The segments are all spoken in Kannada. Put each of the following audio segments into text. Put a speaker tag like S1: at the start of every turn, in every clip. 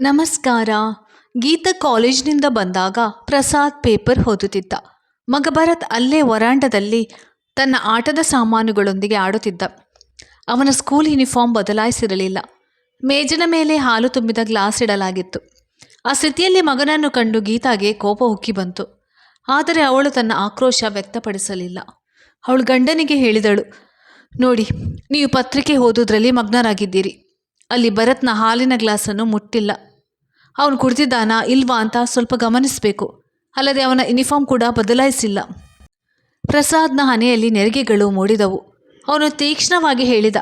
S1: ನಮಸ್ಕಾರ. ಗೀತಾ ಕಾಲೇಜಿನಿಂದ ಬಂದಾಗ ಪ್ರಸಾದ್ ಪೇಪರ್ ಓದುತ್ತಿದ್ದ. ಮಗ ಭರತ್ ಅಲ್ಲೇ ವರಾಂಡದಲ್ಲಿ ತನ್ನ ಆಟದ ಸಾಮಾನುಗಳೊಂದಿಗೆ ಆಡುತ್ತಿದ್ದ. ಅವನ ಸ್ಕೂಲ್ ಯೂನಿಫಾರ್ಮ್ ಬದಲಾಯಿಸಿರಲಿಲ್ಲ. ಮೇಜಿನ ಮೇಲೆ ಹಾಲು ತುಂಬಿದ ಗ್ಲಾಸ್ ಇಡಲಾಗಿತ್ತು. ಆ ಸ್ಥಿತಿಯಲ್ಲಿ ಮಗನನ್ನು ಕಂಡು ಗೀತಾಗೆ ಕೋಪ ಉಕ್ಕಿ ಬಂತು. ಆದರೆ ಅವಳು ತನ್ನ ಆಕ್ರೋಶ ವ್ಯಕ್ತಪಡಿಸಲಿಲ್ಲ. ಅವಳು ಗಂಡನಿಗೆ ಹೇಳಿದಳು, ನೋಡಿ, ನೀವು ಪತ್ರಿಕೆ ಓದೋದ್ರಲ್ಲಿ ಮಗ್ನರಾಗಿದ್ದೀರಿ. ಅಲ್ಲಿ ಭರತ್ನ ಹಾಲಿನ ಗ್ಲಾಸನ್ನು ಮುಟ್ಟಿಲ್ಲ. ಅವನು ಕುಡ್ದಿದ್ದಾನಾ ಇಲ್ವಾ ಅಂತ ಸ್ವಲ್ಪ ಗಮನಿಸಬೇಕು. ಅಲ್ಲದೆ ಅವನ ಯೂನಿಫಾರ್ಮ್ ಕೂಡ ಬದಲಾಯಿಸಿಲ್ಲ. ಪ್ರಸಾದ್ನ ಹನೆಯಲ್ಲಿ ನೆರಿಗೆಗಳು ಮೂಡಿದವು. ಅವನು ತೀಕ್ಷ್ಣವಾಗಿ ಹೇಳಿದ,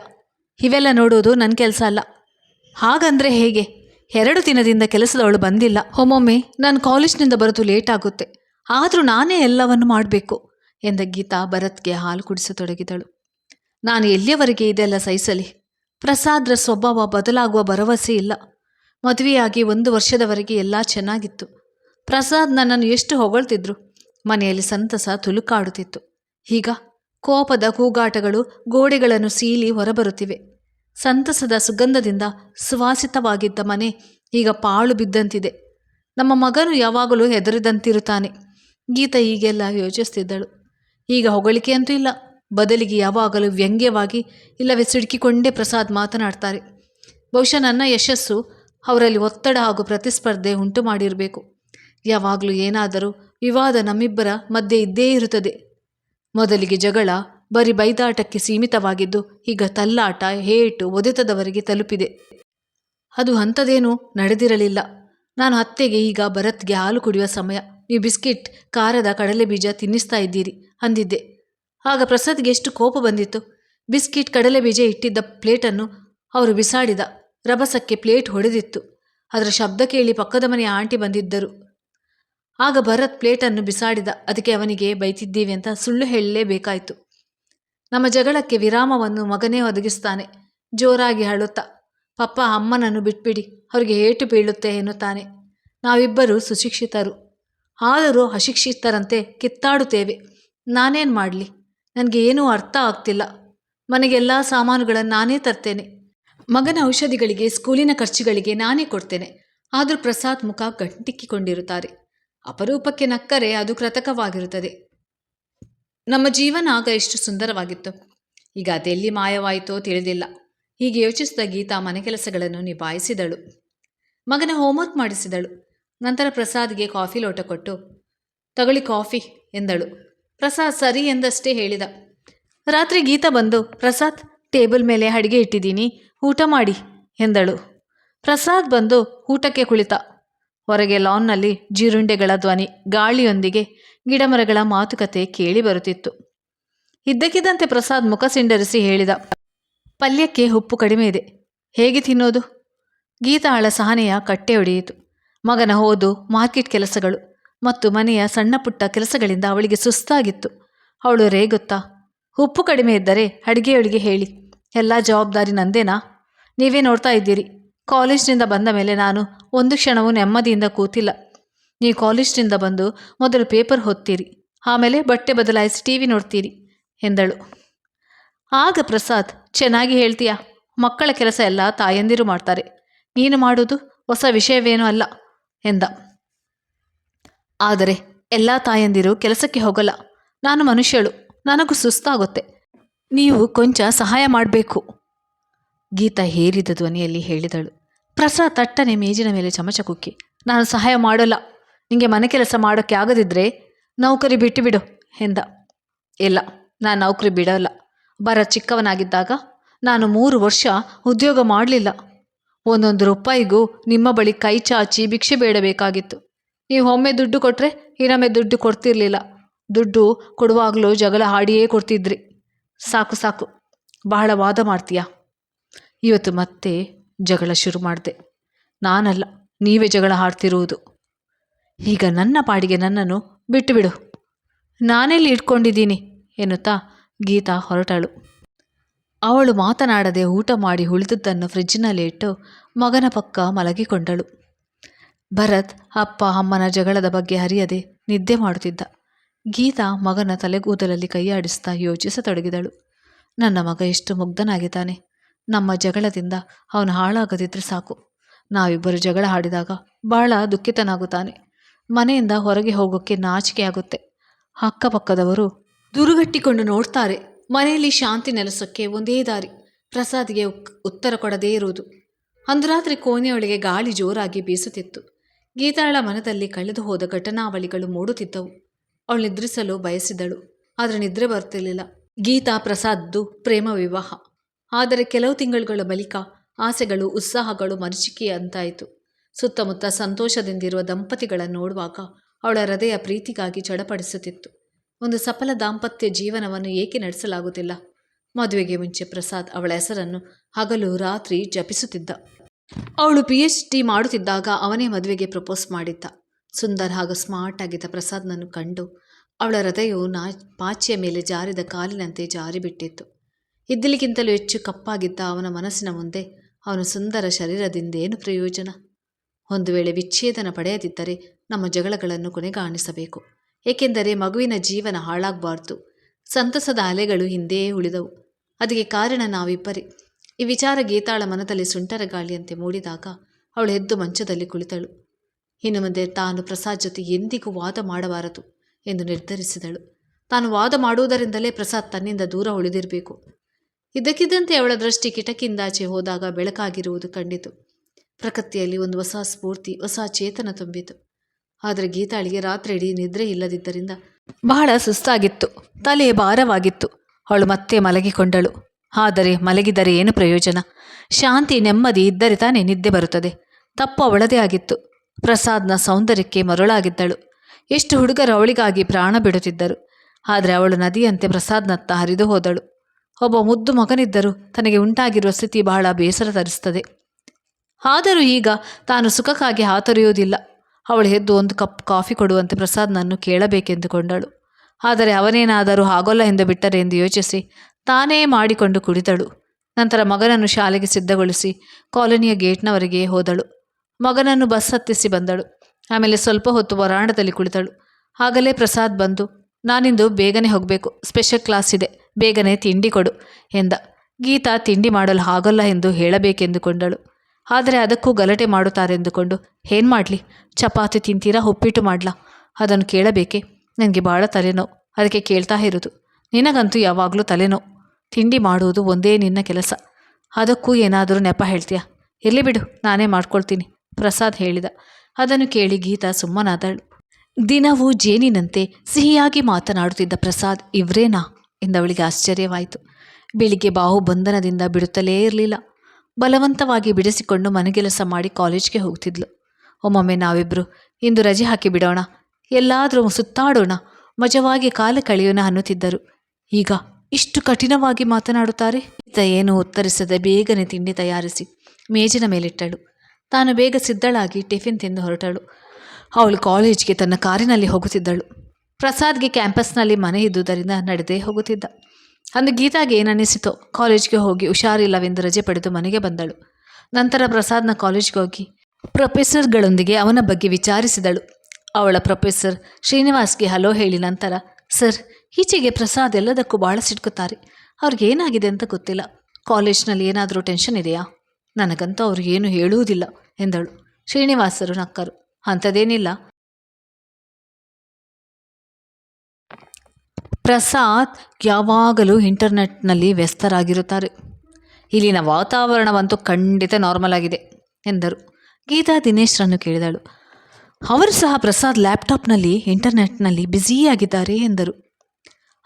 S1: ಇವೆಲ್ಲ ನೋಡೋದು ನನ್ನ ಕೆಲಸ ಅಲ್ಲ. ಹಾಗಂದ್ರೆ ಹೇಗೆ? ಎರಡು ದಿನದಿಂದ ಕೆಲಸದವಳು ಬಂದಿಲ್ಲ. ಒಮ್ಮೊಮ್ಮೆ ನಾನು ಕಾಲೇಜ್ನಿಂದ ಬರೋದು ಲೇಟ್ ಆಗುತ್ತೆ. ಆದರೂ ನಾನೇ ಎಲ್ಲವನ್ನು ಮಾಡಬೇಕು ಎಂದ ಗೀತಾ ಭರತ್ಗೆ ಹಾಲು ಕುಡಿಸತೊಡಗಿದಳು. ನಾನು ಎಲ್ಲಿಯವರೆಗೆ ಇದೆಲ್ಲ ಸಹಿಸಲಿ? ಪ್ರಸಾದ್ರ ಸ್ವಭಾವ ಬದಲಾಗುವ ಭರವಸೆ ಇಲ್ಲ. ಮದುವೆಯಾಗಿ ಒಂದು ವರ್ಷದವರೆಗೆ ಎಲ್ಲ ಚೆನ್ನಾಗಿತ್ತು. ಪ್ರಸಾದ್ ನನ್ನನ್ನು ಎಷ್ಟು ಹೊಗಳ್ತಿದ್ರು. ಮನೆಯಲ್ಲಿ ಸಂತಸ ತುಲುಕಾಡುತ್ತಿತ್ತು ಈಗ ಕೋಪದ ಕೂಗಾಟಗಳು ಗೋಡೆಗಳನ್ನು ಸೀಲಿ ಹೊರಬರುತ್ತಿವೆ. ಸಂತಸದ ಸುಗಂಧದಿಂದ ಸುವಾಸಿತವಾಗಿದ್ದ ಮನೆ ಈಗ ಪಾಳು ಬಿದ್ದಂತಿದೆ. ನಮ್ಮ ಮಗನು ಯಾವಾಗಲೂ ಹೆದರಿದಂತಿರುತ್ತಾನೆ. ಗೀತ ಹೀಗೆಲ್ಲ ಯೋಚಿಸ್ತಿದ್ದಳು. ಈಗ ಹೊಗಳಿಕೆ ಅಂತೂ ಇಲ್ಲ. ಬದಲಿಗೆ ಯಾವಾಗಲೂ ವ್ಯಂಗ್ಯವಾಗಿ ಇಲ್ಲವೇ ಸಿಡುಕಿಕೊಂಡೇ ಪ್ರಸಾದ್ ಮಾತನಾಡ್ತಾರೆ. ಬಹುಶಃ ನನ್ನ ಯಶಸ್ಸು ಅವರಲ್ಲಿ ಒತ್ತಡ ಹಾಗೂ ಪ್ರತಿಸ್ಪರ್ಧೆ ಉಂಟು ಮಾಡಿರಬೇಕು. ಯಾವಾಗಲೂ ಏನಾದರೂ ವಿವಾದ ನಮ್ಮಿಬ್ಬರ ಮಧ್ಯೆ ಇದ್ದೇ ಇರುತ್ತದೆ. ಮೊದಲಿಗೆ ಜಗಳ ಬರೀ ಬೈದಾಟಕ್ಕೆ ಸೀಮಿತವಾಗಿದ್ದು ಈಗ ತಲ್ಲಾಟ, ಹೇಟು ಒದೆತದವರೆಗೆ ತಲುಪಿದೆ. ಅದು ಅಂಥದ್ದೇನೂ ನಡೆದಿರಲಿಲ್ಲ. ನಾನು ಅತ್ತೆಗೆ ಈಗ ಭರತ್ಗೆ ಹಾಲು ಕುಡಿಯುವ ಸಮಯ. ನೀವು ಬಿಸ್ಕಿಟ್, ಖಾರದ ಕಡಲೆ ಬೀಜ ತಿನ್ನಿಸ್ತಾ ಇದ್ದೀರಿ ಅಂದಿದ್ದೆ. ಆಗ ಪ್ರಸಾದ್ಗೆ ಎಷ್ಟು ಕೋಪ ಬಂದಿತ್ತು. ಬಿಸ್ಕಿಟ್, ಕಡಲೆ ಬೀಜ ಇಟ್ಟಿದ್ದ ಪ್ಲೇಟನ್ನು ಅವರು ಬಿಸಾಡಿದ. ರಭಸಕ್ಕೆ ಪ್ಲೇಟ್ ಹೊಡೆದಿತ್ತು. ಅದರ ಶಬ್ದ ಕೇಳಿ ಪಕ್ಕದ ಮನೆಯ ಆಂಟಿ ಬಂದಿದ್ದರು. ಆಗ ಭರತ್ ಪ್ಲೇಟನ್ನು ಬಿಸಾಡಿದ. ಅದಕ್ಕೆ ಅವನಿಗೆ, ಬೈತಿದ್ದೀವಿ ಅಂತ ಸುಳ್ಳು ಹೇಳಲೇಬೇಕಾಯಿತು. ನಮ್ಮ ಜಗಳಕ್ಕೆ ವಿರಾಮವನ್ನು ಮಗನೇ ಒದಗಿಸ್ತಾನೆ. ಜೋರಾಗಿ ಅಳುತ್ತಾ, ಪಪ್ಪ ಅಮ್ಮನನ್ನು ಬಿಟ್ಬಿಡಿ, ಅವರಿಗೆ ಏಟು ಬೀಳುತ್ತೆ ಎನ್ನುತ್ತಾನೆ. ನಾವಿಬ್ಬರು ಸುಶಿಕ್ಷಿತರು. ಆದರೂ ಅಶಿಕ್ಷಿತರಂತೆ ಕಿತ್ತಾಡುತ್ತೇವೆ. ನಾನೇನು ಮಾಡಲಿ? ನನಗೆ ಏನೂ ಅರ್ಥ ಆಗ್ತಿಲ್ಲ. ಮನೆಗೆಲ್ಲ ಸಾಮಾನುಗಳನ್ನು ನಾನೇ ತರ್ತೇನೆ. ಮಗನ ಔಷಧಿಗಳಿಗೆ, ಸ್ಕೂಲಿನ ಖರ್ಚುಗಳಿಗೆ ನಾನೇ ಕೊಡ್ತೇನೆ. ಆದರೂ ಪ್ರಸಾದ್ ಮುಖ ಗಂಟಿಕ್ಕಿಕೊಂಡಿರುತ್ತಾರೆ. ಅಪರೂಪಕ್ಕೆ ನಕ್ಕರೆ ಅದು ಕೃತಕವಾಗಿರುತ್ತದೆ. ನಮ್ಮ ಜೀವನ ಆಗ ಎಷ್ಟು ಸುಂದರವಾಗಿತ್ತು. ಈಗ ಅದೆಲ್ಲಿ ಮಾಯವಾಯಿತೋ ತಿಳಿದಿಲ್ಲ. ಹೀಗೆ ಯೋಚಿಸಿದ ಗೀತಾ ಮನೆ ಕೆಲಸಗಳನ್ನು ನಿಭಾಯಿಸಿದಳು. ಮಗನ ಹೋಮ್ವರ್ಕ್ ಮಾಡಿಸಿದಳು. ನಂತರ ಪ್ರಸಾದ್ಗೆ ಕಾಫಿ ಲೋಟ ಕೊಟ್ಟು, ತಗೊಳ್ಳಿ ಕಾಫಿ, ಎಂದಳು. ಪ್ರಸಾದ್ ಸರಿ ಎಂದಷ್ಟೇ ಹೇಳಿದ. ರಾತ್ರಿ ಗೀತಾ ಬಂದು, ಪ್ರಸಾದ್, ಟೇಬಲ್ ಮೇಲೆ ಅಡಿಗೆ ಇಟ್ಟಿದ್ದೀನಿ. ಊಟ ಮಾಡಿ ಎಂದಳು. ಪ್ರಸಾದ್ ಬಂದು ಊಟಕ್ಕೆ ಕುಳಿತ. ಹೊರಗೆ ಲಾನ್ನಲ್ಲಿ ಜೀರುಂಡೆಗಳ ಧ್ವನಿ, ಗಾಳಿಯೊಂದಿಗೆ ಗಿಡಮರಗಳ ಮಾತುಕತೆ ಕೇಳಿ ಬರುತ್ತಿತ್ತು. ಇದ್ದಕ್ಕಿದ್ದಂತೆ ಪ್ರಸಾದ್ ಮುಖ ಸಿಂಡರಿಸಿ ಹೇಳಿದ, ಪಲ್ಯಕ್ಕೆ ಉಪ್ಪು ಕಡಿಮೆ ಇದೆ. ಹೇಗೆ ತಿನ್ನೋದು? ಗೀತಾಳ ಸಹನೆಯ ಕಟ್ಟೆ ಒಡೆಯಿತು ಮಗನ ಓದು, ಮಾರ್ಕೆಟ್ ಕೆಲಸಗಳು ಮತ್ತು ಮನೆಯ ಸಣ್ಣ ಪುಟ್ಟ ಕೆಲಸಗಳಿಂದ ಅವಳಿಗೆ ಸುಸ್ತಾಗಿತ್ತು. ಅವಳು ರೇಗುತ್ತಾ ಉಪ್ಪು ಕಡಿಮೆ ಇದ್ದರೆ ಅಡಿಗೆಯೊಳಿಗೆ ಹೇಳಿ. ಎಲ್ಲ ಜವಾಬ್ದಾರಿ ನಂದೇನಾ? ನೀವೇ ನೋಡ್ತಾ ಇದ್ದೀರಿ. ಕಾಲೇಜ್ನಿಂದ ಬಂದ ಮೇಲೆ ನಾನು ಒಂದು ಕ್ಷಣವೂ ನೆಮ್ಮದಿಯಿಂದ ಕೂತಿಲ್ಲ. ನೀವು ಕಾಲೇಜ್ನಿಂದ ಬಂದು ಮೊದಲು ಪೇಪರ್ ಹೊತ್ತೀರಿ ಆಮೇಲೆ ಬಟ್ಟೆ ಬದಲಾಯಿಸಿ ಟಿ ವಿ ನೋಡ್ತೀರಿ, ಎಂದಳು. ಆಗ ಪ್ರಸಾದ್, ಚೆನ್ನಾಗಿ ಹೇಳ್ತೀಯಾ? ಮಕ್ಕಳ ಕೆಲಸ ಎಲ್ಲ ತಾಯಂದಿರು ಮಾಡ್ತಾರೆ. ನೀನು ಮಾಡೋದು ಹೊಸ ವಿಷಯವೇನೂ ಅಲ್ಲ, ಎಂದ. ಆದರೆ ಎಲ್ಲ ತಾಯಂದಿರು ಕೆಲಸಕ್ಕೆ ಹೋಗಲ್ಲ. ನಾನು ಮನುಷ್ಯಳು, ನನಗೂ ಸುಸ್ತಾಗುತ್ತೆ. ನೀವು ಕೊಂಚ ಸಹಾಯ ಮಾಡಬೇಕು. ಗೀತಾ ಹೇರಿದ ಧ್ವನಿಯಲ್ಲಿ ಹೇಳಿದಳು. ಪ್ರಸಾದ್ ತಟ್ಟನೆ ಮೇಜಿನ ಮೇಲೆ ಚಮಚ ಕುಕ್ಕಿ. ನಾನು ಸಹಾಯ ಮಾಡೋಲ್ಲ. ನಿಮಗೆ ಮನೆ ಕೆಲಸ ಮಾಡೋಕ್ಕೆ ಆಗದಿದ್ದರೆ ನೌಕರಿ ಬಿಟ್ಟು ಬಿಡು ಎಂದ. ಇಲ್ಲ, ನಾನು ನೌಕರಿ ಬಿಡಲ್ಲ. ಬರ ಚಿಕ್ಕವನಾಗಿದ್ದಾಗ ನಾನು ಮೂರು ವರ್ಷ ಉದ್ಯೋಗ ಮಾಡಲಿಲ್ಲ. ಒಂದೊಂದು ರೂಪಾಯಿಗೂ ನಿಮ್ಮ ಬಳಿ ಕೈ ಚಾಚಿ ಭಿಕ್ಷೆ ಬೇಡಬೇಕಾಗಿತ್ತು. ನೀವು ಒಮ್ಮೆ ದುಡ್ಡು ಕೊಟ್ಟರೆ ಇನ್ನೊಮ್ಮೆ ದುಡ್ಡು ಕೊಡ್ತಿರ್ಲಿಲ್ಲ. ದುಡ್ಡು ಕೊಡುವಾಗಲೂ ಜಗಳ ಹಾಡಿಯೇ ಕೊಡ್ತಿದ್ರಿ. ಸಾಕು ಸಾಕು. ಬಹಳ ವಾದ ಮಾಡ್ತೀಯಾ? ಇವತ್ತು ಮತ್ತೆ ಜಗಳ ಶುರು ಮಾಡಿದೆ. ನಾನಲ್ಲ, ನೀವೇ ಜಗಳ ಹಾಡ್ತಿರುವುದು ಈಗ ನನ್ನ ಪಾಡಿಗೆ ನನ್ನನ್ನು ಬಿಟ್ಟು ಬಿಡು ನಾನೆಲ್ಲಿ ಇಟ್ಕೊಂಡಿದ್ದೀನಿ? ಎನ್ನುತ್ತಾ ಗೀತಾ ಹೊರಟಳು. ಅವಳು ಮಾತನಾಡದೆ ಊಟ ಮಾಡಿ ಉಳಿದದ್ದನ್ನು ಫ್ರಿಜ್ಜಿನಲ್ಲಿ ಇಟ್ಟು ಮಗನ ಪಕ್ಕ ಮಲಗಿಕೊಂಡಳು. ಭರತ್ ಅಪ್ಪ, ಅಮ್ಮನ ಜಗಳದ ಬಗ್ಗೆ ಹರಿಯದೆ ನಿದ್ದೆ ಮಾಡುತ್ತಿದ್ದ. ಗೀತಾ ಮಗನ ತಲೆಗೂದಲಲ್ಲಿ ಕೈಯಾಡಿಸ್ತಾ ಯೋಚಿಸತೊಡಗಿದಳು. ನನ್ನ ಮಗ ಎಷ್ಟು ಮುಗ್ಧನಾಗಿದ್ದಾನೆ. ನಮ್ಮ ಜಗಳದಿಂದ ಅವನು ಹಾಳಾಗದಿದ್ದರೆ ಸಾಕು. ನಾವಿಬ್ಬರು ಜಗಳ ಆಡಿದಾಗ ಬಹಳ ದುಃಖಿತನಾಗುತ್ತಾನೆ. ಮನೆಯಿಂದ ಹೊರಗೆ ಹೋಗೋಕ್ಕೆ ನಾಚಿಕೆ ಆಗುತ್ತೆ. ಅಕ್ಕಪಕ್ಕದವರು ದುರುಗಟ್ಟಿಕೊಂಡು ನೋಡ್ತಾರೆ. ಮನೆಯಲ್ಲಿ ಶಾಂತಿ ನೆಲೆಸೋಕ್ಕೆ ಒಂದೇ ದಾರಿ. ಪ್ರಸಾದ್ಗೆ ಉತ್ತರ ಕೊಡದೇ ಇರುವುದು. ಅಂದು ರಾತ್ರಿ ಕೋಣೆಯೊಳಗೆ ಗಾಳಿ ಜೋರಾಗಿ ಬೀಸುತ್ತಿತ್ತು. ಗೀತಾಳ ಮನದಲ್ಲಿ ಕಳೆದು ಹೋದ ಘಟನಾವಳಿಗಳು ಮೂಡುತ್ತಿದ್ದವು. ಅವಳು ನಿದ್ರಿಸಲು ಬಯಸಿದಳು, ಆದರೆ ನಿದ್ರೆ ಬರ್ತಿರಲಿಲ್ಲ. ಗೀತಾ ಪ್ರಸಾದ್ದು ಪ್ರೇಮ ವಿವಾಹ. ಆದರೆ ಕೆಲವು ತಿಂಗಳುಗಳ ಬಳಿಕ ಆಸೆಗಳು, ಉತ್ಸಾಹಗಳು ಮರೀಚಿಕೆಯಂತಾಯಿತು. ಸುತ್ತಮುತ್ತ ಸಂತೋಷದಿಂದಿರುವ ದಂಪತಿಗಳನ್ನು ನೋಡುವಾಗ ಅವಳ ಹೃದಯ ಪ್ರೀತಿಗಾಗಿ ಚಡಪಡಿಸುತ್ತಿತ್ತು. ಒಂದು ಸಫಲ ದಾಂಪತ್ಯ ಜೀವನವನ್ನು ಏಕೆ ನಡೆಸಲಾಗುತ್ತಿಲ್ಲ? ಮದುವೆಗೆ ಮುಂಚೆ ಪ್ರಸಾದ್ ಅವಳ ಹೆಸರನ್ನು ಹಗಲು ರಾತ್ರಿ ಜಪಿಸುತ್ತಿದ್ದ. ಅವಳು ಪಿ ಎಚ್ ಡಿ ಮಾಡುತ್ತಿದ್ದಾಗ ಅವನೇ ಮದುವೆಗೆ ಪ್ರಪೋಸ್ ಮಾಡಿದ್ದ. ಸುಂದರ್ ಹಾಗೂ ಸ್ಮಾರ್ಟ್ ಆಗಿದ್ದ ಪ್ರಸಾದ್ನನ್ನು ಕಂಡು ಅವಳ ಹೃದಯವು ನಾ, ಪಾಚಿಯ ಮೇಲೆ ಜಾರಿದ ಕಾಲಿನಂತೆ ಜಾರಿಬಿಟ್ಟಿತ್ತು. ಇದ್ದಿಲಿಗಿಂತಲೂ ಹೆಚ್ಚು ಕಪ್ಪಾಗಿದ್ದ ಅವನ ಮನಸ್ಸಿನ ಮುಂದೆ ಅವನ ಸುಂದರ ಶರೀರದಿಂದೇನು ಪ್ರಯೋಜನ? ಒಂದು ವೇಳೆ ವಿಚ್ಛೇದನ ಪಡೆಯದಿದ್ದರೆ ನಮ್ಮ ಜಗಳಗಳನ್ನು ಕೊನೆಗಾಣಿಸಬೇಕು. ಏಕೆಂದರೆ ಮಗುವಿನ ಜೀವನ ಹಾಳಾಗಬಾರ್ದು. ಸಂತಸದ ಅಲೆಗಳು ಹಿಂದೆಯೇ ಉಳಿದವು. ಅದಕ್ಕೆ ಕಾರಣ ನಾವಿಬ್ಬರೇ. ಈ ವಿಚಾರ ಗೀತಾಳ ಮನದಲ್ಲಿ ಸುಂಟರ ಗಾಳಿಯಂತೆ ಮೂಡಿದಾಗ ಅವಳು ಎದ್ದು ಮಂಚದಲ್ಲಿ ಕುಳಿತಳು. ಇನ್ನು ಮುಂದೆ ತಾನು ಪ್ರಸಾದ್ ಜೊತೆ ಎಂದಿಗೂ ವಾದ ಮಾಡಬಾರದು ಎಂದು ನಿರ್ಧರಿಸಿದಳು. ತಾನು ವಾದ ಮಾಡುವುದರಿಂದಲೇ ಪ್ರಸಾದ್ ತನ್ನಿಂದ ದೂರ ಉಳಿದಿರಬೇಕು. ಇದ್ದಕ್ಕಿದ್ದಂತೆ ಅವಳ ದೃಷ್ಟಿ ಕಿಟಕಿಯಿಂದಾಚೆ ಹೋದಾಗ ಬೆಳಕಾಗಿರುವುದು ಕಂಡಿತು. ಪ್ರಕೃತಿಯಲ್ಲಿ ಒಂದು ಹೊಸ ಸ್ಫೂರ್ತಿ, ಹೊಸ ಚೇತನ ತುಂಬಿತು. ಆದರೆ ಗೀತಾಳಿಗೆ ರಾತ್ರಿ ಇಡೀ ನಿದ್ರೆ ಇಲ್ಲದಿದ್ದರಿಂದ ಬಹಳ ಸುಸ್ತಾಗಿತ್ತು, ತಲೆ ಭಾರವಾಗಿತ್ತು. ಅವಳು ಮತ್ತೆ ಮಲಗಿಕೊಂಡಳು. ಆದರೆ ಮಲಗಿದರೆ ಏನು ಪ್ರಯೋಜನ? ಶಾಂತಿ ನೆಮ್ಮದಿ ಇದ್ದರೆ ತಾನೇ ನಿದ್ದೆ ಬರುತ್ತದೆ. ತಪ್ಪು ಅವಳದೇ ಆಗಿತ್ತು. ಪ್ರಸಾದ್ನ ಸೌಂದರ್ಯಕ್ಕೆ ಮರುಳಾಗಿದ್ದಳು. ಎಷ್ಟು ಹುಡುಗರು ಅವಳಿಗಾಗಿ ಪ್ರಾಣ ಬಿಡುತ್ತಿದ್ದರು. ಆದರೆ ಅವಳು ನದಿಯಂತೆ ಪ್ರಸಾದ್ನತ್ತ ಹರಿದು ಹೋದಳು. ಒಬ್ಬ ಮುದ್ದು ಮಗನಿದ್ದರೂ ತನಗೆ ಉಂಟಾಗಿರುವ ಸ್ಥಿತಿ ಬಹಳ ಬೇಸರ ತರಿಸುತ್ತದೆ. ಆದರೂ ಈಗ ತಾನು ಸುಖಕ್ಕಾಗಿ ಹಾತೊರೆಯುವುದಿಲ್ಲ. ಅವಳು ಎದ್ದು ಒಂದು ಕಪ್ ಕಾಫಿ ಕೊಡುವಂತೆ ಪ್ರಸಾದ್ನನ್ನು ಕೇಳಬೇಕೆಂದುಕೊಂಡಳು. ಆದರೆ ಅವನೇನಾದರೂ ಆಗೋಲ್ಲ ಎಂದು ಬಿಟ್ಟರೆ ಎಂದು ಯೋಚಿಸಿ ತಾನೇ ಮಾಡಿಕೊಂಡು ಕುಡಿದಳು ನಂತರ ಮಗನನ್ನು ಶಾಲೆಗೆ ಸಿದ್ಧಗೊಳಿಸಿ ಕಾಲೋನಿಯ ಗೇಟ್ನವರೆಗೆ ಹೋದಳು. ಮಗನನ್ನು ಬಸ್ ಹತ್ತಿಸಿ ಬಂದಳು. ಆಮೇಲೆ ಸ್ವಲ್ಪ ಹೊತ್ತು ವರಾಂಡದಲ್ಲಿ ಕುಳಿತಳು. ಆಗಲೇ ಪ್ರಸಾದ್ ಬಂದು, ನಾನಿಂದು ಬೇಗನೆ ಹೋಗಬೇಕು, ಸ್ಪೆಷಲ್ ಕ್ಲಾಸ್ ಇದೆ, ಬೇಗನೆ ತಿಂಡಿ ಕೊಡು ಎಂದ. ಗೀತಾ ತಿಂಡಿ ಮಾಡಲು ಆಗಲ್ಲ ಎಂದು ಹೇಳಬೇಕೆಂದುಕೊಂಡಳು. ಆದರೆ ಅದಕ್ಕೂ ಗಲಾಟೆ ಮಾಡುತ್ತಾರೆಂದುಕೊಂಡು, ಏನು ಮಾಡಲಿ? ಚಪಾತಿ ತಿಂತೀರಾ, ಉಪ್ಪಿಟ್ಟು ಮಾಡ್ಲಾ? ಅದನ್ನು ಕೇಳಬೇಕೆ? ನನಗೆ ಭಾಳ ತಲೆನೋವು. ಅದಕ್ಕೆ ಕೇಳ್ತಾ ಇರೋದು. ನಿನಗಂತೂ ಯಾವಾಗಲೂ ತಲೆನೋವು. ತಿಂಡಿ ಮಾಡುವುದು ಒಂದೇ ನಿನ್ನ ಕೆಲಸ. ಅದಕ್ಕೂ ಏನಾದರೂ ನೆಪ ಹೇಳ್ತೀಯಾ? ಎಲ್ಲಿ ಬಿಡು, ನಾನೇ ಮಾಡ್ಕೊಳ್ತೀನಿ. ಪ್ರಸಾದ್ ಹೇಳಿದ. ಅದನ್ನು ಕೇಳಿ ಗೀತಾ ಸುಮ್ಮನಾದಳು. ದಿನವೂ ಜೇನಿನಂತೆ ಸಿಹಿಯಾಗಿ ಮಾತನಾಡುತ್ತಿದ್ದ ಪ್ರಸಾದ್, ಇವ್ರೇನಾ? ಎಂದವಳಿಗೆ ಆಶ್ಚರ್ಯವಾಯಿತು. ಬೆಳಿಗ್ಗೆ ಬಾಹು ಬಂಧನದಿಂದ ಬಿಡುತ್ತಲೇ ಇರಲಿಲ್ಲ. ಬಲವಂತವಾಗಿ ಬಿಡಿಸಿಕೊಂಡು ಮನೆಗೆಲಸ ಮಾಡಿ ಕಾಲೇಜ್ಗೆ ಹೋಗ್ತಿದ್ಲು. ಒಮ್ಮೊಮ್ಮೆ ನಾವಿಬ್ಬರು ಇಂದು ರಜೆ ಹಾಕಿ ಬಿಡೋಣ. ಎಲ್ಲಾದರೂ ಸುತ್ತಾಡೋಣ. ಮಜವಾಗಿ ಕಾಲ ಕಳೆಯೋಣ ಅನ್ನುತ್ತಿದ್ದರು. ಈಗ ಇಷ್ಟು ಕಠಿಣವಾಗಿ ಮಾತನಾಡುತ್ತಾರೆ? ಈತ ಏನು ಉತ್ತರಿಸದೆ ಬೇಗನೆ ತಿಂಡಿ ತಯಾರಿಸಿ ಮೇಜಿನ ಮೇಲಿಟ್ಟಳು. ತಾನು ಬೇಗ ಸಿದ್ಧಳಾಗಿ ಟಿಫಿನ್ ತಿಂದು ಹೊರಟಳು. ಅವಳು ಕಾಲೇಜ್ಗೆ ತನ್ನ ಕಾರಿನಲ್ಲಿ ಹೋಗುತ್ತಿದ್ದಳು. ಪ್ರಸಾದ್ಗೆ ಕ್ಯಾಂಪಸ್ನಲ್ಲಿ ಮನೆ ಇದ್ದುದರಿಂದ ನಡೆದೇ ಹೋಗುತ್ತಿದ್ದ. ಅಂದು ಗೀತಾಗೆ ಏನನ್ನಿಸಿತೋ ಕಾಲೇಜ್ಗೆ ಹೋಗಿ ಹುಷಾರಿಲ್ಲವೆಂದು ರಜೆ ಪಡೆದು ಮನೆಗೆ ಬಂದಳು. ನಂತರ ಪ್ರಸಾದ್ನ ಕಾಲೇಜ್ಗೆ ಹೋಗಿ ಪ್ರೊಫೆಸರ್ಗಳೊಂದಿಗೆ ಅವನ ಬಗ್ಗೆ ವಿಚಾರಿಸಿದಳು. ಅವಳ ಪ್ರೊಫೆಸರ್ ಶ್ರೀನಿವಾಸ್ಗೆ ಹಲೋ ಹೇಳಿ ನಂತರ, ಸರ್, ಈಚೆಗೆ ಪ್ರಸಾದ್ ಎಲ್ಲದಕ್ಕೂ ಭಾಳ ಸಿಟ್ಕುತ್ತಾರೆ. ಅವ್ರಿಗೆ ಏನಾಗಿದೆ ಅಂತ ಗೊತ್ತಿಲ್ಲ. ಕಾಲೇಜ್ನಲ್ಲಿ ಏನಾದರೂ ಟೆನ್ಷನ್ ಇದೆಯಾ? ನನಗಂತೂ ಅವರು ಏನು ಹೇಳುವುದಿಲ್ಲ ಎಂದಳು. ಶ್ರೀನಿವಾಸರು ನಕ್ಕರು. ಅಂಥದ್ದೇನಿಲ್ಲ. ಪ್ರಸಾದ್ ಯಾವಾಗಲೂ ಇಂಟರ್ನೆಟ್ನಲ್ಲಿ ವ್ಯಸ್ತರಾಗಿರುತ್ತಾರೆ. ಇಲ್ಲಿನ ವಾತಾವರಣವಂತೂ ಖಂಡಿತ ನಾರ್ಮಲ್ ಆಗಿದೆ ಎಂದರು. ಗೀತಾ ದಿನೇಶ್ರನ್ನು ಕೇಳಿದಳು. ಅವರು ಸಹ ಪ್ರಸಾದ್ ಲ್ಯಾಪ್ಟಾಪ್ನಲ್ಲಿ, ಇಂಟರ್ನೆಟ್ನಲ್ಲಿ ಬ್ಯುಸಿಯಾಗಿದ್ದಾರೆ ಎಂದರು.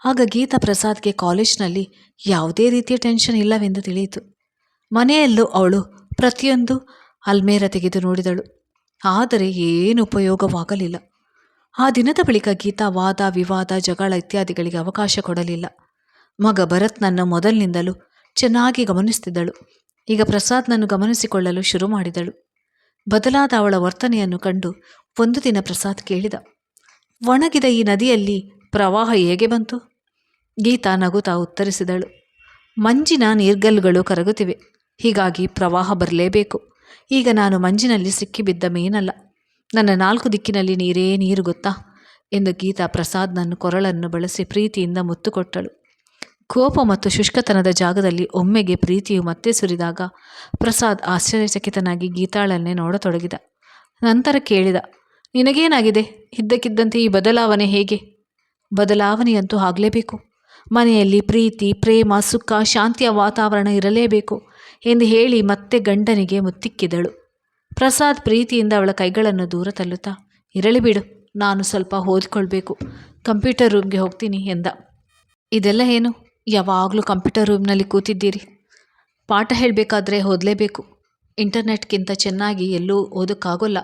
S1: ಆಗ ಗೀತಾ ಪ್ರಸಾದ್ಗೆ ಕಾಲೇಜ್ನಲ್ಲಿ ಯಾವುದೇ ರೀತಿಯ ಟೆನ್ಷನ್ ಇಲ್ಲವೆಂದು ತಿಳಿಯಿತು. ಮನೆಯಲ್ಲೂ ಅವಳು ಪ್ರತಿಯೊಂದು ಅಲ್ಮೇರ ತೆಗೆದು ನೋಡಿದಳು. ಆದರೆ ಏನು ಉಪಯೋಗವಾಗಲಿಲ್ಲ. ಆ ದಿನದ ಬಳಿಕ ಗೀತಾ ವಾದ, ವಿವಾದ, ಜಗಳ ಇತ್ಯಾದಿಗಳಿಗೆ ಅವಕಾಶ ಕೊಡಲಿಲ್ಲ. ಮಗ ಭರತ್ನನ್ನು ಮೊದಲಿನಿಂದಲೂ ಚೆನ್ನಾಗಿ ಗಮನಿಸುತ್ತಿದ್ದಳು ಈಗ ಪ್ರಸಾದ್ನನ್ನು ಗಮನಿಸಿಕೊಳ್ಳಲು ಶುರು ಮಾಡಿದಳು. ಬದಲಾದ ಅವಳ ವರ್ತನೆಯನ್ನು ಕಂಡು ಒಂದು ದಿನ ಪ್ರಸಾದ್ ಕೇಳಿದ, ಒಣಗಿದ ಈ ನದಿಯಲ್ಲಿ ಪ್ರವಾಹ ಹೇಗೆ ಬಂತು? ಗೀತಾ ನಗುತ್ತಾ ಉತ್ತರಿಸಿದಳು, ಮಂಜಿನ ನೀರ್ಗಲ್ಲುಗಳು ಕರಗುತ್ತಿವೆ. ಹೀಗಾಗಿ ಪ್ರವಾಹ ಬರಲೇಬೇಕು. ಈಗ ನಾನು ಮಂಜಿನಲ್ಲಿ ಸಿಕ್ಕಿಬಿದ್ದ ಮೀನಲ್ಲ. ನನ್ನ ನಾಲ್ಕು ದಿಕ್ಕಿನಲ್ಲಿ ನೀರೇ ನೀರು ಗೊತ್ತಾ? ಎಂದು ಗೀತಾ ಪ್ರಸಾದ್ ನನ್ನ ಕೊರಳನ್ನು ಬಳಸಿ ಪ್ರೀತಿಯಿಂದ ಮುತ್ತು ಕೊಟ್ಟಳು ಕೋಪ ಮತ್ತು ಶುಷ್ಕತನದ ಜಾಗದಲ್ಲಿ ಒಮ್ಮೆಗೆ ಪ್ರೀತಿಯು ಮತ್ತೆ ಸುರಿದಾಗ ಪ್ರಸಾದ್ ಆಶ್ಚರ್ಯಚಕಿತನಾಗಿ ಗೀತಾಳನ್ನೇ ನೋಡತೊಡಗಿದ. ನಂತರ ಕೇಳಿದ, ನಿನಗೇನಾಗಿದೆ? ಇದ್ದಕ್ಕಿದ್ದಂತೆ ಈ ಬದಲಾವಣೆ ಹೇಗೆ? ಬದಲಾವಣೆಯಂತೂ ಆಗಲೇಬೇಕು. ಮನೆಯಲ್ಲಿ ಪ್ರೀತಿ, ಪ್ರೇಮ, ಸುಖ, ಶಾಂತಿಯ ವಾತಾವರಣ ಇರಲೇಬೇಕು. ಎಂದು ಹೇಳಿ ಮತ್ತೆ ಗಂಡನಿಗೆ ಮುತ್ತಿಕ್ಕಿದಳು. ಪ್ರಸಾದ್ ಪ್ರೀತಿಯಿಂದ ಅವಳ ಕೈಗಳನ್ನು ದೂರ ತಳ್ಳುತ್ತಾ, ಇರಲಿ ಬಿಡು, ನಾನು ಸ್ವಲ್ಪ ಓದಿಕೊಳ್ಬೇಕು, ಕಂಪ್ಯೂಟರ್ ರೂಮ್ಗೆ ಹೋಗ್ತೀನಿ ಎಂದ. ಇದೆಲ್ಲ ಏನು? ಯಾವಾಗಲೂ ಕಂಪ್ಯೂಟರ್ ರೂಮ್ನಲ್ಲಿ ಕೂತಿದ್ದೀರಿ. ಪಾಠ ಹೇಳಬೇಕಾದ್ರೆ ಓದಲೇಬೇಕು. ಇಂಟರ್ನೆಟ್ಗಿಂತ ಚೆನ್ನಾಗಿ ಎಲ್ಲೂ ಓದೋಕ್ಕಾಗೋಲ್ಲ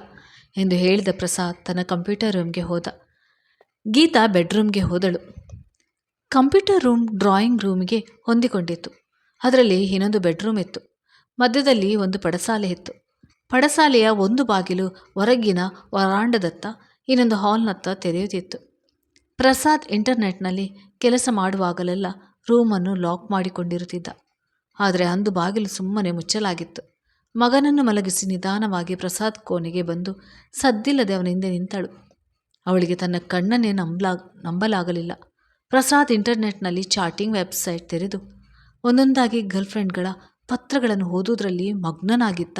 S1: ಎಂದು ಹೇಳಿದ ಪ್ರಸಾದ್ ತನ್ನ ಕಂಪ್ಯೂಟರ್ ರೂಮ್ಗೆ ಹೋದ. ಗೀತಾ ಬೆಡ್ರೂಮ್ಗೆ ಹೋದಳು. ಕಂಪ್ಯೂಟರ್ ರೂಮ್ ಡ್ರಾಯಿಂಗ್ ರೂಮ್ಗೆ ಹೊಂದಿಕೊಂಡಿತ್ತು. ಅದರಲ್ಲಿ ಇನ್ನೊಂದು ಬೆಡ್ರೂಮ್ ಇತ್ತು. ಮಧ್ಯದಲ್ಲಿ ಒಂದು ಪಡಸಾಲೆ ಇತ್ತು. ಪಡಸಾಲೆಯ ಒಂದು ಬಾಗಿಲು ಹೊರಗಿನ ವರಾಂಡದತ್ತ, ಇನ್ನೊಂದು ಹಾಲ್ನತ್ತ ತೆರೆಯುತ್ತಿತ್ತು. ಪ್ರಸಾದ್ ಇಂಟರ್ನೆಟ್ನಲ್ಲಿ ಕೆಲಸ ಮಾಡುವಾಗಲೆಲ್ಲ ರೂಮನ್ನು ಲಾಕ್ ಮಾಡಿಕೊಂಡಿರುತ್ತಿದ್ದ. ಆದರೆ ಅಂದು ಬಾಗಿಲು ಸುಮ್ಮನೆ ಮುಚ್ಚಲಾಗಿತ್ತು. ಮಗನನ್ನು ಮಲಗಿಸಿ ನಿಧಾನವಾಗಿ ಪ್ರಸಾದ್ ಕೋಣೆಗೆ ಬಂದು ಸದ್ದಿಲ್ಲದೆ ಅವನ ಹಿಂದೆ ನಿಂತಳು. ಅವಳಿಗೆ ತನ್ನ ಕಣ್ಣನ್ನೇ ನಂಬಲಾ ನಂಬಲಾಗಲಿಲ್ಲ. ಪ್ರಸಾದ್ ಇಂಟರ್ನೆಟ್ನಲ್ಲಿ ಚಾಟಿಂಗ್ ವೆಬ್ಸೈಟ್ ತೆರೆದು ಒಂದೊಂದಾಗಿ ಗರ್ಲ್ಫ್ರೆಂಡ್ಗಳ ಪತ್ರಗಳನ್ನು ಓದುವುದರಲ್ಲಿ ಮಗ್ನನಾಗಿದ್ದ.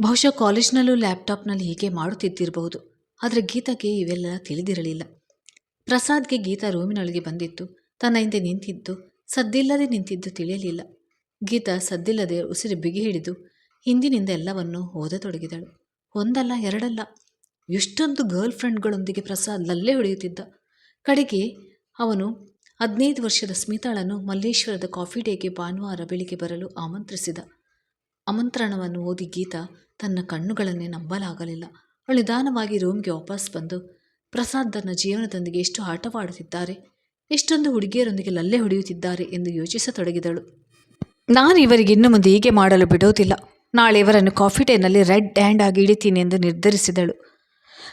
S1: ಬಹುಶಃ ಕಾಲೇಜ್ನಲ್ಲೂ ಲ್ಯಾಪ್ಟಾಪ್ನಲ್ಲಿ ಹೀಗೆ ಮಾಡುತ್ತಿದ್ದಿರಬಹುದು, ಆದರೆ ಗೀತಾಗೆ ಇವೆಲ್ಲ ತಿಳಿದಿರಲಿಲ್ಲ. ಪ್ರಸಾದ್ಗೆ ಗೀತಾ ರೂಮಿನೊಳಗೆ ಬಂದಿತ್ತು, ತನ್ನ ಹಿಂದೆ ನಿಂತಿದ್ದು, ಸದ್ದಿಲ್ಲದೆ ನಿಂತಿದ್ದು ತಿಳಿಯಲಿಲ್ಲ. ಗೀತಾ ಸದ್ದಿಲ್ಲದೆ ಉಸಿರು ಬಿಗಿ ಹಿಡಿದು ಹಿಂದಿನಿಂದ ಎಲ್ಲವನ್ನು ಓದತೊಡಗಿದಳು. ಒಂದಲ್ಲ, ಎರಡಲ್ಲ, ಎಷ್ಟೊಂದು ಗರ್ಲ್ ಫ್ರೆಂಡ್ಗಳೊಂದಿಗೆ ಪ್ರಸಾದ್ ಲಲ್ಲೆ ಹೊಡೆಯುತ್ತಿದ್ದ ಕಡೆಗೆ ಅವನು ಹದಿನೈದು ವರ್ಷದ ಸ್ಮಿತಾಳನ್ನು ಮಲ್ಲೇಶ್ವರದ ಕಾಫಿ ಡೇಗೆ ಭಾನುವಾರ ಬೆಳಿಗ್ಗೆ ಬರಲು ಆಮಂತ್ರಿಸಿದ. ಆಮಂತ್ರಣವನ್ನು ಓದಿ ಗೀತಾ ತನ್ನ ಕಣ್ಣುಗಳನ್ನೇ ನಂಬಲಾಗಲಿಲ್ಲ. ಅವಳು ನಿಧಾನವಾಗಿ ರೂಮ್ಗೆ ವಾಪಸ್ ಬಂದು, ಪ್ರಸಾದ್ ತನ್ನ ಜೀವನದೊಂದಿಗೆ ಎಷ್ಟು ಆಟವಾಡುತ್ತಿದ್ದಾರೆ, ಎಷ್ಟೊಂದು ಹುಡುಗಿಯರೊಂದಿಗೆ ಲಲ್ಲೆ ಹೊಡೆಯುತ್ತಿದ್ದಾರೆ ಎಂದು ಯೋಚಿಸತೊಡಗಿದಳು. ನಾನು ಇವರಿಗೆ ಇನ್ನು ಮುಂದೆ ಹೀಗೆ ಮಾಡಲು ಬಿಡುವುದಿಲ್ಲ. ನಾಳೆ ಇವರನ್ನು ಕಾಫಿ ಡೇನಲ್ಲಿ ರೆಡ್ ಹ್ಯಾಂಡ್ ಆಗಿ ಹಿಡಿತೀನಿ ಎಂದು ನಿರ್ಧರಿಸಿದಳು.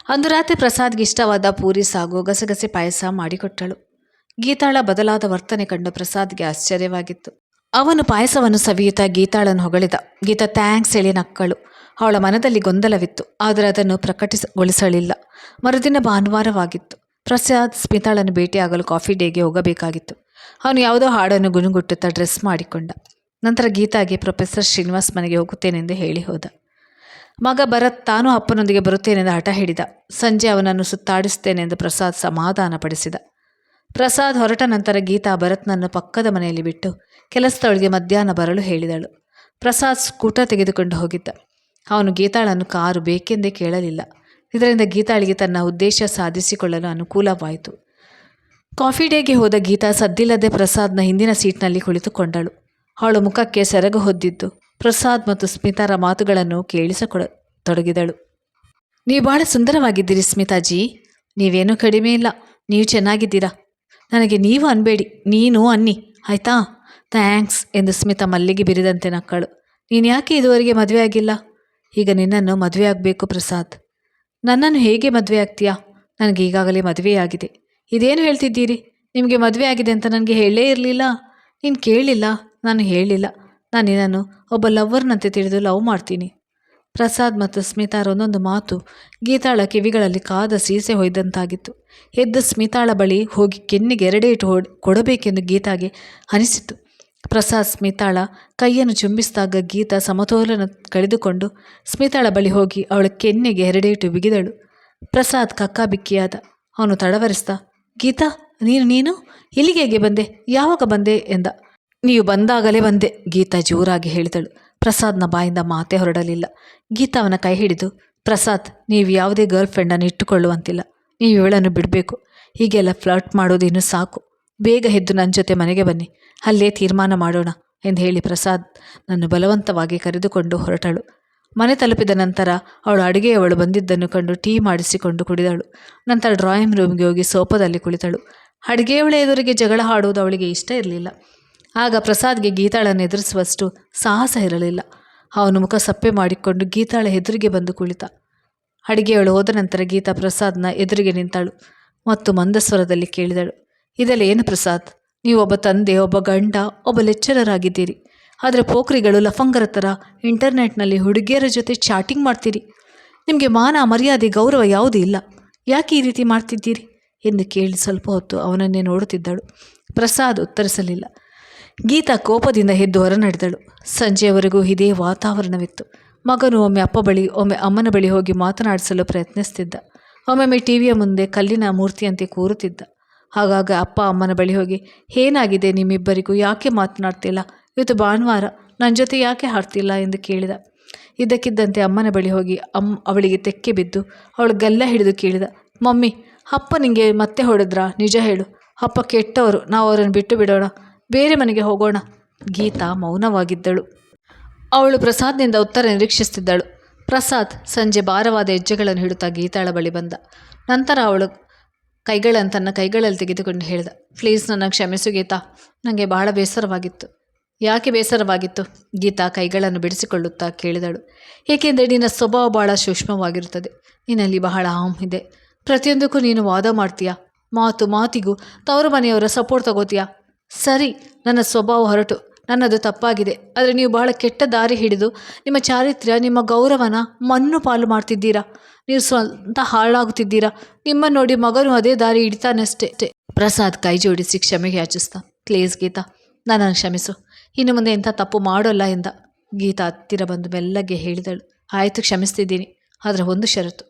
S1: ಅಂದು ರಾತ್ರಿ ಪ್ರಸಾದ್ಗೆ ಇಷ್ಟವಾದ ಪೂರಿ ಸಾಗು, ಗಸಗಸೆ ಪಾಯಸ ಮಾಡಿಕೊಟ್ಟಳು. ಗೀತಾಳ ಬದಲಾದ ವರ್ತನೆ ಕಂಡು ಪ್ರಸಾದ್ಗೆ ಆಶ್ಚರ್ಯವಾಗಿತ್ತು. ಅವನು ಪಾಯಸವನ್ನು ಸವಿಯುತ್ತಾ ಗೀತಾಳನ್ನು ಹೊಗಳಿದ. ಗೀತಾ, ಥ್ಯಾಂಕ್ಸ್, ಹೇಳಿ ನಕ್ಕಳು. ಅವಳ ಮನದಲ್ಲಿ ಗೊಂದಲವಿತ್ತು. ಆದರೆ ಅದನ್ನು ಪ್ರಕಟಿಸಗೊಳಿಸಲಿಲ್ಲ. ಮರುದಿನ ಭಾನುವಾರವಾಗಿತ್ತು. ಪ್ರಸಾದ್ ಸ್ಮಿತಾಳನ್ನು ಭೇಟಿಯಾಗಲು ಕಾಫಿ ಡೇಗೆ ಹೋಗಬೇಕಾಗಿತ್ತು. ಅವನು ಯಾವುದೋ ಹಾಡನ್ನು ಗುಣಗುಟ್ಟುತ್ತಾ ಡ್ರೆಸ್ ಮಾಡಿಕೊಂಡ. ನಂತರ ಗೀತಾಗೆ, ಪ್ರೊಫೆಸರ್ ಶ್ರೀನಿವಾಸ್ ಮನೆಗೆ ಹೋಗುತ್ತೇನೆಂದು ಹೇಳಿ ಹೋದ. ಮಗ ಭರತ್ ತಾನು ಅಪ್ಪನೊಂದಿಗೆ ಬರುತ್ತೇನೆಂದು ಹಠ ಹಿಡಿದ. ಸಂಜೆ ಅವನನ್ನು ಸುತ್ತಾಡಿಸ್ತೇನೆಂದು ಪ್ರಸಾದ್ ಸಮಾಧಾನಪಡಿಸಿದ. ಪ್ರಸಾದ್ ಹೊರಟ ನಂತರ ಗೀತಾ ಭರತ್ನನ್ನು ಪಕ್ಕದ ಮನೆಯಲ್ಲಿ ಬಿಟ್ಟು ಕೆಲಸದೊಳಗೆ ಮಧ್ಯಾಹ್ನ ಬರಲು ಹೇಳಿದಳು. ಪ್ರಸಾದ್ ಸ್ಕೂಟರ್ ತೆಗೆದುಕೊಂಡು ಹೋಗಿದ್ದ. ಅವನು ಗೀತಾಳನ್ನು ಕಾರು ಬೇಕೆಂದೇ ಕೇಳಲಿಲ್ಲ. ಇದರಿಂದ ಗೀತಾಳಿಗೆ ತನ್ನ ಉದ್ದೇಶ ಸಾಧಿಸಿಕೊಳ್ಳಲು ಅನುಕೂಲವಾಯಿತು. ಕಾಫಿ ಡೇಗೆ ಹೋದ ಗೀತಾ ಸದ್ದಿಲ್ಲದೆ ಪ್ರಸಾದ್ನ ಹಿಂದಿನ ಸೀಟ್ನಲ್ಲಿ ಕುಳಿತುಕೊಂಡಳು. ಅವಳು ಮುಖಕ್ಕೆ ಸೆರಗು ಹೊದ್ದಿದ್ದು ಪ್ರಸಾದ್ ಮತ್ತು ಸ್ಮಿತಾರ ಮಾತುಗಳನ್ನು ಕೇಳಿಸಿಕೊಡ ತೊಡಗಿದಳು ನೀವು ಬಹಳ ಸುಂದರವಾಗಿದ್ದೀರಿ ಸ್ಮಿತಾಜಿ. ನೀವೇನೂ ಕಡಿಮೆ ಇಲ್ಲ. ನೀವು ಚೆನ್ನಾಗಿದ್ದೀರಾ? ನನಗೆ ನೀವು ಅನ್ಬೇಡಿ, ನೀನು ಅನ್ನಿ. ಆಯ್ತಾ? ಥ್ಯಾಂಕ್ಸ್ ಎಂದು ಸ್ಮಿತಾ ಮಲ್ಲಿಗೆ ಬಿರಿದಂತೆ ನಕ್ಕಳು. ನೀನು ಯಾಕೆ ಇದುವರೆಗೆ ಮದುವೆ ಆಗಿಲ್ಲ? ಈಗ ನಿನ್ನನ್ನು ಮದುವೆ ಆಗಬೇಕು ಪ್ರಸಾದ್. ನನ್ನನ್ನು ಹೇಗೆ ಮದುವೆ ಆಗ್ತೀಯಾ? ನನಗೆ ಈಗಾಗಲೇ ಮದುವೆಯಾಗಿದೆ ಇದೇನು ಹೇಳ್ತಿದ್ದೀರಿ? ನಿಮಗೆ ಮದುವೆ ಆಗಿದೆ ಅಂತ ನನಗೆ ಹೇಳೇ ಇರಲಿಲ್ಲ. ನೀನು ಕೇಳಿಲ್ಲ, ನಾನು ಹೇಳಿಲ್ಲ. ನಾನು ನಿನ್ನನ್ನು ಒಬ್ಬ ಲವ್ವರ್ನಂತೆ ತಿಳಿದು ಲವ್ ಮಾಡ್ತೀನಿ. ಪ್ರಸಾದ್ ಮತ್ತು ಸ್ಮಿತಾರ ಒಂದೊಂದು ಮಾತು ಗೀತಾಳ ಕಿವಿಗಳಲ್ಲಿ ಕಾದ ಸೀಸೆ ಹೊಯ್ದಂತಾಗಿತ್ತು. ಎದ್ದು ಸ್ಮಿತಾಳ ಬಳಿ ಹೋಗಿ ಕೆನ್ನಿಗೆ ಎರಡೇ ಇಟ್ಟು ಕೊಡಬೇಕೆಂದು ಗೀತಾಗೆ ಅನಿಸಿತು. ಪ್ರಸಾದ್ ಸ್ಮಿತಾಳ ಕೈಯನ್ನು ಚುಂಬಿಸಿದಾಗ ಗೀತಾ ಸಮತೋಲನ ಕಳೆದುಕೊಂಡು ಸ್ಮಿತಾಳ ಬಳಿ ಹೋಗಿ ಅವಳ ಕೆನ್ನೆಗೆ ಎರಡೇಟು ಬಿಗಿದಳು. ಪ್ರಸಾದ್ ಕಕ್ಕಾಬಿಕ್ಕಿಯಾದ, ಅವನು ತಡವರಿಸ್ದ. ಗೀತಾ, ನೀನು ನೀನು? ಇಲ್ಲಿಗೆ ಬಂದೆ? ಯಾವಾಗ ಬಂದೆ? ಎಂದ. ನೀವು ಬಂದಾಗಲೇ ಬಂದೆ, ಗೀತಾ ಜೋರಾಗಿ ಹೇಳಿದಳು. ಪ್ರಸಾದ್ನ ಬಾಯಿಂದ ಮಾತೇ ಹೊರಡಲಿಲ್ಲ. ಗೀತಾ ಅವನ ಕೈ ಹಿಡಿದು, ಪ್ರಸಾದ್, ನೀವು ಯಾವುದೇ ಗರ್ಲ್ ಫ್ರೆಂಡನ್ನು ಇಟ್ಟುಕೊಳ್ಳುವಂತಿಲ್ಲ. ನೀವು ಇವಳನ್ನು ಬಿಡಬೇಕು. ಹೀಗೆಲ್ಲ ಫ್ಲರ್ಟ್ ಮಾಡೋದು ಇನ್ನು ಸಾಕು. ಬೇಗ ಎದ್ದು ನನ್ನ ಜೊತೆ ಮನೆಗೆ ಬನ್ನಿ. ಅಲ್ಲೇ ತೀರ್ಮಾನ ಮಾಡೋಣ ಎಂದು ಹೇಳಿ ಪ್ರಸಾದ್ ನನ್ನ ಬಲವಂತವಾಗಿ ಕರೆದುಕೊಂಡು ಹೊರಟಳು. ಮನೆ ತಲುಪಿದ ನಂತರ ಅವಳು ಅಡುಗೆಯವಳು ಬಂದಿದ್ದನ್ನು ಕಂಡು ಟೀ ಮಾಡಿಸಿಕೊಂಡು ಕುಡಿದಳು. ನಂತರ ಡ್ರಾಯಿಂಗ್ ರೂಮ್ಗೆ ಹೋಗಿ ಸೋಪದಲ್ಲಿ ಕುಳಿತಳು. ಅಡುಗೆಯವಳ ಎದುರಿಗೆ ಜಗಳ ಹಾಡುವುದು ಅವಳಿಗೆ ಇಷ್ಟ ಇರಲಿಲ್ಲ. ಆಗ ಪ್ರಸಾದ್ಗೆ ಗೀತಾಳನ್ನು ಎದುರಿಸುವಷ್ಟು ಸಾಹಸ ಇರಲಿಲ್ಲ. ಅವನು ಮುಖ ಸಪ್ಪೆ ಮಾಡಿಕೊಂಡು ಗೀತಾಳ ಎದುರಿಗೆ ಬಂದು ಕುಳಿತ. ಅಡಿಗೆಯವಳು ಹೋದ ನಂತರ ಗೀತಾ ಪ್ರಸಾದ್ನ ಎದುರಿಗೆ ನಿಂತಳು ಮತ್ತು ಮಂದಸ್ವರದಲ್ಲಿ ಕೇಳಿದಳು, ಇದೆಲ್ಲ ಏನು ಪ್ರಸಾದ್? ನೀವು ಒಬ್ಬ ತಂದೆ, ಒಬ್ಬ ಗಂಡ, ಒಬ್ಬ ಲೆಕ್ಚರರ್ ಆಗಿದ್ದೀರಿ ಆದರೆ ಪೋಖ್ರಿಗಳು ಲಫಂಗರ ಥರ ಇಂಟರ್ನೆಟ್ನಲ್ಲಿ ಹುಡುಗಿಯರ ಜೊತೆ ಚಾಟಿಂಗ್ ಮಾಡ್ತೀರಿ. ನಿಮಗೆ ಮಾನ, ಮರ್ಯಾದೆ, ಗೌರವ ಯಾವುದೂ ಇಲ್ಲ. ಯಾಕೆ ಈ ರೀತಿ ಮಾಡ್ತಿದ್ದೀರಿ? ಎಂದು ಕೇಳಿ ಸ್ವಲ್ಪ ಹೊತ್ತು ಅವನನ್ನೇ ನೋಡುತ್ತಿದ್ದಳು. ಪ್ರಸಾದ್ ಉತ್ತರಿಸಲಿಲ್ಲ. ಗೀತಾ ಕೋಪದಿಂದ ಎದ್ದು ಹೊರ ನಡೆದಳು ಸಂಜೆಯವರೆಗೂ ಇದೇ ವಾತಾವರಣವಿತ್ತು. ಮಗನು ಒಮ್ಮೆ ಅಪ್ಪ ಬಳಿ, ಒಮ್ಮೆ ಅಮ್ಮನ ಬಳಿ ಹೋಗಿ ಮಾತನಾಡಿಸಲು ಪ್ರಯತ್ನಿಸ್ತಿದ್ದ. ಒಮ್ಮೊಮ್ಮೆ ಟಿವಿಯ ಮುಂದೆ ಕಲ್ಲಿನ ಮೂರ್ತಿಯಂತೆ ಕೂರುತ್ತಿದ್ದ. ಹಾಗಾಗ ಅಪ್ಪ ಅಮ್ಮನ ಬಳಿ ಹೋಗಿ, ಏನಾಗಿದೆ ನಿಮ್ಮಿಬ್ಬರಿಗೂ? ಯಾಕೆ ಮಾತನಾಡ್ತಿಲ್ಲ? ಇವತ್ತು ಭಾನುವಾರ. ನನ್ನ ಜೊತೆ ಯಾಕೆ ಹಾಡ್ತಿಲ್ಲ? ಎಂದು ಕೇಳಿದ. ಇದ್ದಕ್ಕಿದ್ದಂತೆ ಅಮ್ಮನ ಬಳಿ ಹೋಗಿ ಅಮ್ಮ ಅವಳಿಗೆ ತೆಕ್ಕೆ ಬಿದ್ದು, ಅವಳು ಗಲ್ಲ ಹಿಡಿದು ಕೇಳಿದ. ಮಮ್ಮಿ, ಅಪ್ಪ ನಿಮಗೆ ಮತ್ತೆ ಹೊಡೆದ್ರಾ? ನಿಜ ಹೇಳು. ಅಪ್ಪ ಕೆಟ್ಟವರು. ನಾವು ಅವರನ್ನು ಬಿಟ್ಟು ಬಿಡೋಣ. ಬೇರೆ ಮನೆಗೆ ಹೋಗೋಣ. ಗೀತಾ ಮೌನವಾಗಿದ್ದಳು. ಅವಳು ಪ್ರಸಾದ್ನಿಂದ ಉತ್ತರ ನಿರೀಕ್ಷಿಸುತ್ತಿದ್ದಳು. ಪ್ರಸಾದ್ ಸಂಜೆ ಭಾರವಾದ ಹೆಜ್ಜೆಗಳನ್ನು ಹಿಡುತ್ತಾ ಗೀತಾಳ ಬಳಿ ಬಂದ. ನಂತರ ಅವಳು ಕೈಗಳನ್ನು ತನ್ನ ಕೈಗಳಲ್ಲಿ ತೆಗೆದುಕೊಂಡು ಹೇಳಿದ, ಪ್ಲೀಸ್ ನನ್ನ ಕ್ಷಮಿಸು ಗೀತಾ ನನಗೆ ಬಹಳ ಬೇಸರವಾಗಿತ್ತು. ಯಾಕೆ ಬೇಸರವಾಗಿತ್ತು? ಗೀತಾ ಕೈಗಳನ್ನು ಬಿಡಿಸಿಕೊಳ್ಳುತ್ತಾ ಕೇಳಿದಳು. ಏಕೆಂದರೆ ನಿನ್ನ ಸ್ವಭಾವ ಬಹಳ ಸೂಕ್ಷ್ಮವಾಗಿರುತ್ತದೆ. ನಿನ್ನಲ್ಲಿ ಬಹಳ ಆಮ್ ಇದೆ. ಪ್ರತಿಯೊಂದಕ್ಕೂ ನೀನು ವಾದ ಮಾಡ್ತೀಯಾ? ಮಾತು ಮಾತಿಗೂ ತವರು ಮನೆಯವರ ಸಪೋರ್ಟ್ ತಗೋತೀಯಾ? ಸರಿ, ನನ್ನ ಸ್ವಭಾವ ಹೊರಟು. ನನ್ನದು ತಪ್ಪಾಗಿದೆ. ಆದರೆ ನೀವು ಬಹಳ ಕೆಟ್ಟ ದಾರಿ ಹಿಡಿದು ನಿಮ್ಮ ಚಾರಿತ್ರ್ಯ, ನಿಮ್ಮ ಗೌರವನ ಮಣ್ಣು ಪಾಲು ಮಾಡ್ತಿದ್ದೀರಾ? ನೀವು ಸ್ವಂತ ಹಾಳಾಗುತ್ತಿದ್ದೀರಾ? ನಿಮ್ಮ ನೋಡಿ ಮಗನು ಅದೇ ದಾರಿ ಹಿಡಿತಾನಷ್ಟೇ. ಪ್ರಸಾದ್ ಕೈ ಜೋಡಿಸಿ ಕ್ಷಮೆಗೆ ಯಾಚಿಸ್ತಾ ಪ್ಲೀಸ್ ಗೀತಾ, ನನ್ನನ್ನು ಕ್ಷಮಿಸು. ಇನ್ನು ಮುಂದೆ ಇಂಥ ತಪ್ಪು ಮಾಡೋಲ್ಲ ಎಂದ. ಗೀತಾ ಹತ್ತಿರ ಬಂದು ಮೆಲ್ಲಗೆ ಹೇಳಿದಳು. ಆಯಿತು, ಕ್ಷಮಿಸ್ತಿದ್ದೀನಿ. ಆದರೆ ಒಂದು ಷರತ್ತು.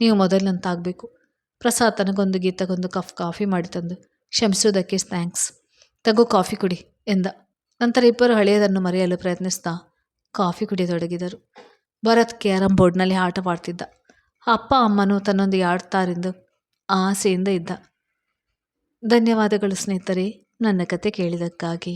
S1: ನೀವು ಮೊದಲಿನಂತಾಗಬೇಕು. ಪ್ರಸಾದ್ ತನಗೊಂದು, ಗೀತಗೊಂದು ಕಫ್ ಕಾಫಿ ಮಾಡಿ ತಂದು ಕ್ಷಮಿಸೋದಕ್ಕೆ ಥ್ಯಾಂಕ್ಸ್ ತಗೋ ಕಾಫಿ ಕುಡಿ, ಎಂದ. ನಂತರ ಇಬ್ಬರು ಹಳೆಯದನ್ನು ಮರೆಯಲು ಪ್ರಯತ್ನಿಸ್ತಾ ಕಾಫಿ ಕುಡಿಯತೊಡಗಿದರು. ಭರತ್ ಕ್ಯಾರಂ ಬೋರ್ಡ್ನಲ್ಲಿ ಆಟವಾಡ್ತಿದ್ದ ಅಪ್ಪ ಅಮ್ಮನು ತನ್ನೊಂದಿಗೆ ಆಡ್ತಾರೆಂದು ಆಸೆಯಿಂದ ಇದ್ದ. ಧನ್ಯವಾದಗಳು ಸ್ನೇಹಿತರೆ, ನನ್ನ ಕತೆ ಕೇಳಿದ್ದಕ್ಕಾಗಿ.